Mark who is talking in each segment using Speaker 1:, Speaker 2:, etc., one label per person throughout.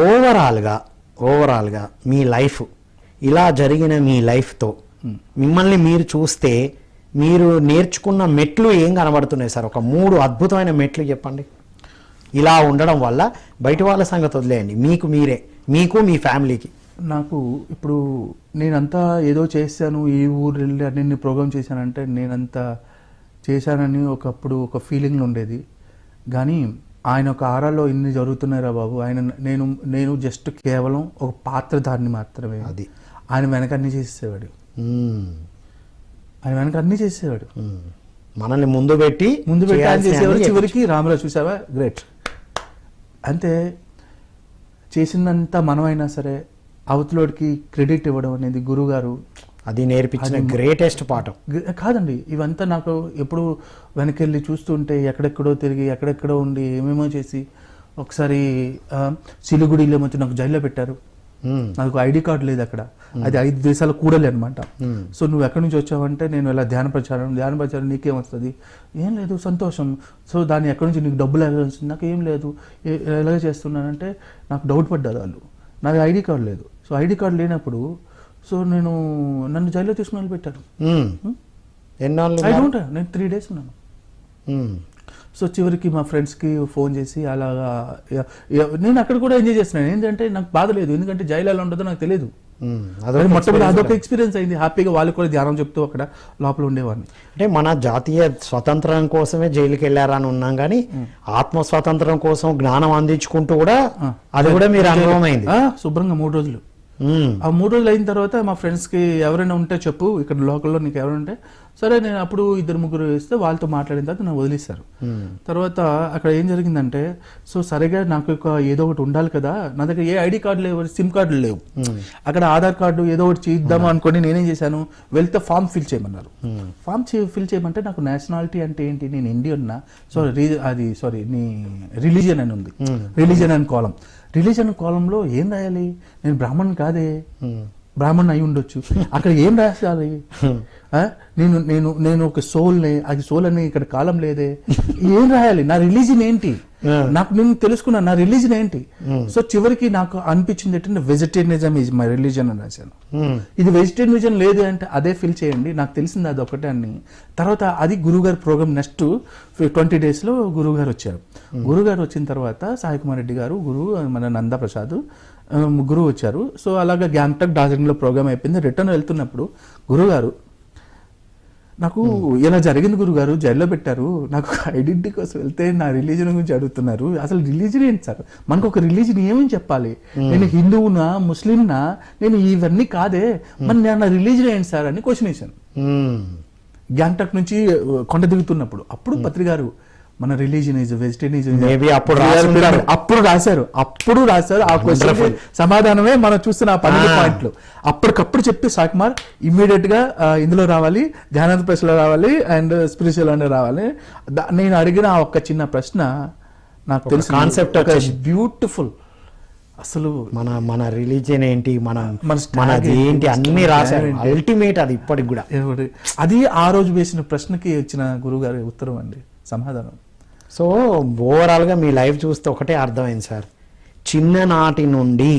Speaker 1: ఓవరాల్గా ఓవరాల్గా మీ లైఫ్ ఇలా జరిగిన మీ లైఫ్తో మిమ్మల్ని మీరు చూస్తే మీరు నేర్చుకున్న మెట్లు ఏం కనబడుతున్నాయి సార్? ఒక మూడు అద్భుతమైన మెట్లు చెప్పండి. ఇలా ఉండడం వల్ల బయట వాళ్ళ సంగతి వదిలేయండి. మీకు మీరే మీకు మీ ఫ్యామిలీకి.
Speaker 2: నాకు ఇప్పుడు నేనంతా ఏదో చేశాను ఈ ఊరు వెళ్ళి అన్ని ప్రోగ్రామ్ చేశానంటే నేనంతా చేశానని ఒకప్పుడు ఒక ఫీలింగ్ ఉండేది. కానీ ఆయన ఒక ఆరాలో ఇన్ని జరుగుతున్నాయిరా బాబు. ఆయన నేను నేను జస్ట్ కేవలం ఒక పాత్రధారిని మాత్రమే.
Speaker 1: అది.
Speaker 2: ఆయన వెనక అన్ని చేసేవాడు. ఆయన వెనక అన్ని చేసేవాడు.
Speaker 1: మనల్ని ముందు పెట్టి
Speaker 2: ముందు పెట్టి ఆయన చేసేవాడు చివరికి రాములో చూసావా? గ్రేట్ అంతే చేసిందంతా మనమైనా సరే అవతలోడికి క్రెడిట్ ఇవ్వడం అనేది గురుగారు
Speaker 1: అది నేర్పించిన గ్రేటెస్ట్ పాఠం.
Speaker 2: కాదండి ఇవంతా నాకు ఎప్పుడు వెనకెళ్ళి చూస్తుంటే ఎక్కడెక్కడో తిరిగి ఎక్కడెక్కడో ఉండి ఏమేమో చేసి ఒకసారి సిలిగుడిలో వచ్చి నాకు జైల్లో పెట్టారు. నాకు ఐడి కార్డు లేదు అక్కడ. అది ఐదు దేశాల కూడలే అనమాట. సో నువ్వు ఎక్కడి నుంచి వచ్చావంటే నేను ఇలా ధ్యాన ప్రచారం ధ్యాన ప్రచారం నీకేం వస్తుంది ఏం లేదు సంతోషం. సో దాన్ని ఎక్కడి నుంచి నీకు డబ్బులు ఎలా వస్తుంది నాకు ఏం లేదు. ఎలాగ చేస్తున్నానంటే నాకు డౌట్ పడ్డారు వాళ్ళు. నాకు ఐడి కార్డు లేదు. సో ఐడి కార్డు లేనప్పుడు సో నేను నన్ను జైల్లో తీసుకుని వెళ్ళి పెట్టారు
Speaker 1: మ్మ్. ఎన్నాళ్ళు
Speaker 2: ఐ? డోంట్ నేను త్రీ డేస్ ఉన్నాను.
Speaker 1: మ్మ్.
Speaker 2: సో చివరికి మా ఫ్రెండ్స్కి ఫోన్ చేసి అలాగా నేను అక్కడ కూడా ఎంజాయ్ చేస్తున్నాను. ఏంటంటే నాకు బాధ లేదు. ఎందుకంటే జైలు ఎలా ఉంటుందో నాకు తెలియదు
Speaker 1: అదొక
Speaker 2: మొట్టమొదటి
Speaker 1: experience
Speaker 2: అదొక ఎక్స్పీరియన్స్ అయింది. హ్యాపీగా వాళ్ళు కూడా ధ్యానం చెప్తూ అక్కడ లోపల ఉండేవాడిని.
Speaker 1: అంటే మన జాతీయ స్వతంత్రం కోసమే జైలుకి వెళ్ళారని ఉన్నాం కానీ ఆత్మ స్వతంత్రం కోసం జ్ఞానం అందించుకుంటూ కూడా. అది కూడా మీరు అనుభవం అయింది
Speaker 2: శుభ్రంగా మూడు రోజులు. ఆ మూడు రోజులు అయిన తర్వాత మా ఫ్రెండ్స్కి ఎవరైనా ఉంటే చెప్పు ఇక్కడ లోకల్లో నీకు ఎవరైనా ఉంటే. సరే నేను అప్పుడు ఇద్దరు ముగ్గురు ఇస్తే వాళ్ళతో మాట్లాడిన తర్వాత నన్ను వదిలేశారు.
Speaker 1: మ్మ్.
Speaker 2: తర్వాత అక్కడ ఏం జరిగిందంటే సో సరిగా నాకు ఒక ఏదో ఒకటి ఉండాలి కదా నా దగ్గర ఏ ఐడి కార్డు లేవు సిమ్ కార్డులు లేవు. అక్కడ ఆధార్ కార్డు ఏదో ఒకటి చేద్దాము అనుకొని నేనేం చేశాను వెళ్తే ఫామ్ ఫిల్ చేయమన్నారు. ఫామ్ ఫిల్ చేయమంటే నాకు నేషనాలిటీ అంటే ఏంటి నేను ఇండియన్ సారీ అది సారీ నీ రిలీజియన్ అని ఉంది. రిలీజియన్ అని కాలం. రిలీజియన్ కాలంలో ఏం రాయాలి? నేను బ్రాహ్మణ్ కాదే. బ్రాహ్మణ్ అయి ఉండొచ్చు. అక్కడ ఏం రాయాలి ఆ? నేను నేను నేను ఒక సోల్ని అది సోల్ అని ఇక్కడ కాలం లేదే. ఏం రాయాలి? నా రిలీజన్ ఏంటి? నాకు నేను తెలుసుకున్నా నా రిలీజన్ ఏంటి? సో చివరికి నాకు అనిపించింది ఏంటంటే వెజిటేరియనిజం ఈజ్ మై రిలీజన్ అని రాశాను. ఇది వెజిటేరియనిజం లేదు అంటే అదే ఫిల్ చేయండి నాకు తెలిసింది అది ఒకటే అని. తర్వాత అది గురుగారు ప్రోగ్రామ్ నెక్స్ట్ ట్వంటీ డేస్లో గురుగారు వచ్చారు. గురుగారు వచ్చిన తర్వాత సాయి కుమార్ రెడ్డి గారు గురువు మన నంద ప్రసాద్ ముగ్గురు వచ్చారు. సో అలాగా గ్యాంగ్టక్ డార్జిలింగ్లో ప్రోగ్రామ్ అయిపోయింది. రిటర్న్ వెళ్తున్నప్పుడు గురుగారు నాకు ఇలా జరిగింది గురుగారు జైల్లో పెట్టారు. నాకు ఐడెంటిటీ కోసం వెళ్తే నా రిలీజన్ గురించి అడుగుతున్నారు. అసలు రిలీజన్ ఏంటి సార్? మనకు ఒక రిలీజన్ ఏమని చెప్పాలి? నేను హిందువునా ముస్లింనా? నేను ఇవన్నీ కాదే. మరి నేను నా రిలీజన్ ఏంటి సార్ అని క్వశ్చన్ వేశాను. గ్యాంగ్టక్ నుంచి కొండ దిగుతున్నప్పుడు. అప్పుడు పత్రి గారు మన రిలీజన్ ఇస్ వెజిటేరియన్
Speaker 1: Maybe అప్పుడు.
Speaker 2: అప్పుడు రాశారు. అప్పుడు రాశారు. ఆ క్వశ్చన్ సమాధానమే మనం చూస్తున్న ఆ పన్నెండు. పాయింట్లు. అప్పటికప్పుడు చెప్పి సాకుమార్ ఇమ్మీడియట్గా ఇందులో రావాలి ధ్యానాంత ప్రశ్నలో రావాలి అండ్ స్పిరిచువల్ అనే రావాలి. నేను అడిగిన ఆ ఒక్క చిన్న ప్రశ్న నాకు తెలిసి
Speaker 1: వచ్చేసింది.
Speaker 2: బ్యూటిఫుల్ అసలు
Speaker 1: మన మన రిలీజియన్ ఏంటి మన
Speaker 2: మన
Speaker 1: మనది
Speaker 2: ఏంటి,
Speaker 1: అన్ని రాశారు. అల్టిమేట్ అది ఇప్పటికి కూడా?
Speaker 2: అది ఆ రోజు వేసిన ప్రశ్నకి వచ్చిన గురుగారి ఉత్తరం అండి. సమాధానం.
Speaker 1: సో ఓవరాల్గా మీ లైఫ్ చూస్తే ఒకటే అర్థమైంది సార్. చిన్ననాటి నుండి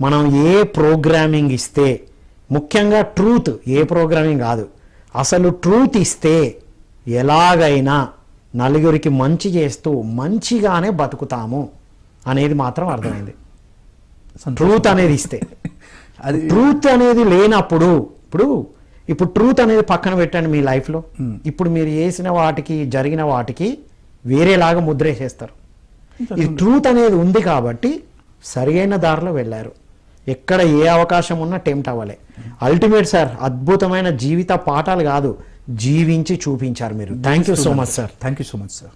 Speaker 1: మనం ఏ ప్రోగ్రామింగ్ ఇస్తే ముఖ్యంగా ట్రూత్ ఏ ప్రోగ్రామింగ్ కాదు అసలు ట్రూత్ ఇస్తే ఎలాగైనా నలుగురికి మంచి చేస్తూ మంచిగానే బతుకుతాము అనేది మాత్రం అర్థమైంది. ట్రూత్ అనేది ఇస్తే.
Speaker 2: అది
Speaker 1: ట్రూత్ అనేది లేనప్పుడు ఇప్పుడు ఇప్పుడు ట్రూత్ అనేది పక్కన పెట్టండి మీ లైఫ్లో. ఇప్పుడు మీరు చేసిన వాటికి జరిగిన వాటికి వేరేలాగా ముద్రేసేస్తారు ఈ ట్రూత్ అనేది ఉంది కాబట్టి సరియైన దారిలో వెళ్ళారు. ఎక్కడ ఏ అవకాశం ఉన్నా టెంప్ట్ అవ్వలే. అల్టిమేట్ సార్ అద్భుతమైన జీవిత పాఠాలు కాదు జీవించి చూపించారు మీరు. Thank you so much sir
Speaker 2: thank you so much sir